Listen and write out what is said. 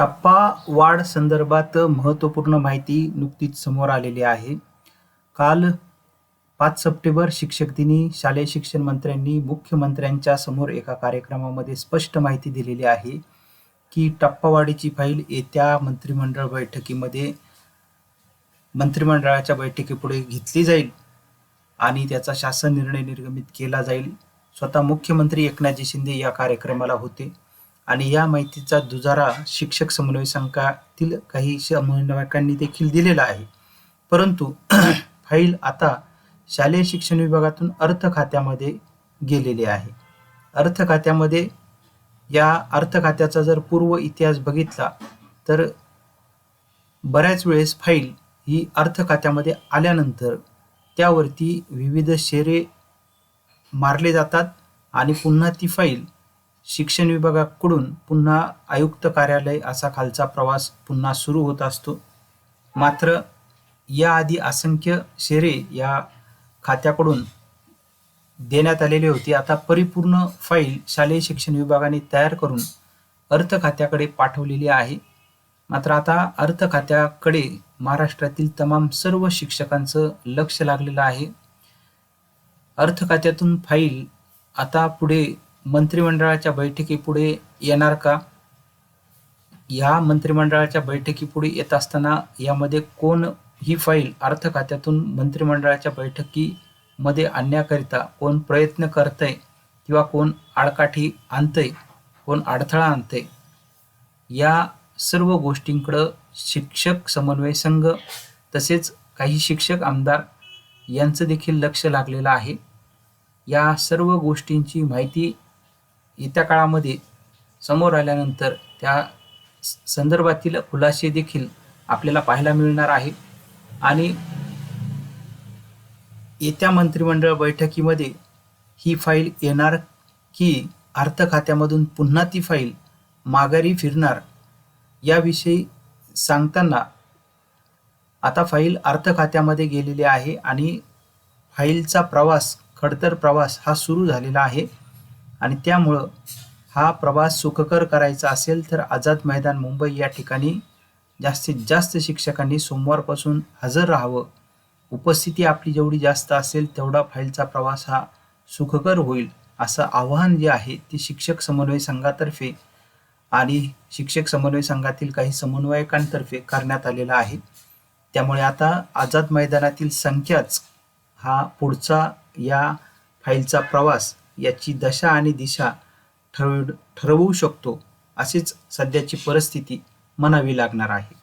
टप्पा वाढ संदर्भात महत्त्वपूर्ण माहिती नुकतीच समोर आलेली आहे. काल पाच सप्टेंबर शिक्षक दिनी शालेय शिक्षण मंत्र्यांनी मुख्यमंत्र्यांच्या समोर एका कार्यक्रमामध्ये स्पष्ट माहिती दिलेली आहे की टप्पावाढीची फाईल येत्या मंत्रिमंडळ बैठकीमध्ये मंत्रिमंडळाच्या बैठकीपुढे घेतली जाईल आणि त्याचा शासन निर्णय निर्गमित केला जाईल. स्वतः मुख्यमंत्री एकनाथजी शिंदे या कार्यक्रमाला होते. आणि या माहितीचा दुजारा शिक्षक समन्वय संघातील काही समन्वयकांनी देखील दिलेला आहे. परंतु फाईल आता शालेय शिक्षण विभागातून अर्थ खात्यामध्ये गेलेले आहे. अर्थ खात्यामध्ये या अर्थ खात्याचा जर पूर्व इतिहास बघितला तर बऱ्याच वेळेस फाईल ही अर्थ खात्यामध्ये आल्यानंतर त्यावरती विविध शेरे मारले जातात आणि पुन्हा ती फाईल शिक्षण विभागाकडून पुन्हा आयुक्त कार्यालय असा खालचा प्रवास पुन्हा सुरू होत असतो. मात्र याआधी असंख्य शेरे या खात्याकडून देण्यात आलेली होती. आता परिपूर्ण फाईल शालेय शिक्षण विभागाने तयार करून अर्थ खात्याकडे पाठवलेली आहे. मात्र आता अर्थ खात्याकडे महाराष्ट्रातील तमाम सर्व शिक्षकांचं लक्ष लागलेलं आहे. अर्थ खात्यातून फाईल आता पुढे मंत्रिमंडळाच्या बैठकीपुढे येणार का? या मंत्रिमंडळाच्या बैठकीपुढे येत असताना यामध्ये कोण ही फाईल अर्थ खात्यातून मंत्रिमंडळाच्या बैठकीमध्ये आणण्याकरिता कोण प्रयत्न करतंय किंवा कोण आडकाठी आणतंय कोण अडथळा आणतंय? या सर्व गोष्टींकडं शिक्षक समन्वय संघ तसेच काही शिक्षक आमदार यांचं देखील लक्ष लागलेलं आहे. या सर्व गोष्टींची माहिती येत्या काळामध्ये समोर आल्यानंतर त्या संदर्भातील खुलासे देखील आपल्याला पाहायला मिळणार आहे. आणि येत्या मंत्रिमंडळ बैठकीमध्ये ही फाईल येणार की अर्थ खात्यामधून पुन्हा ती फाईल माघारी फिरणार याविषयी सांगताना आता फाईल अर्थ खात्यामध्ये गेलेली आहे आणि फाईलचा प्रवास खडतर प्रवास हा सुरू झालेला आहे. आणि त्यामुळं हा प्रवास सुखकर करायचा असेल तर आझाद मैदान मुंबई या ठिकाणी जास्तीत जास्त शिक्षकांनी सोमवारपासून हजर राहावं. उपस्थिती आपली जेवढी जास्त असेल तेवढा फाईलचा प्रवास हा सुखकर होईल असं आव्हान जे आहे ते शिक्षक समन्वय संघातर्फे आणि शिक्षक समन्वय संघातील काही समन्वयकांतर्फे करण्यात आलेला आहे. त्यामुळे आता आझाद मैदानातील संख्याच हा पुढचा या फाईलचा प्रवास याची दशा आणि दिशा ठरव ठरवू शकतो अशीच सध्याची परिस्थिती म्हणावी लागणार आहे.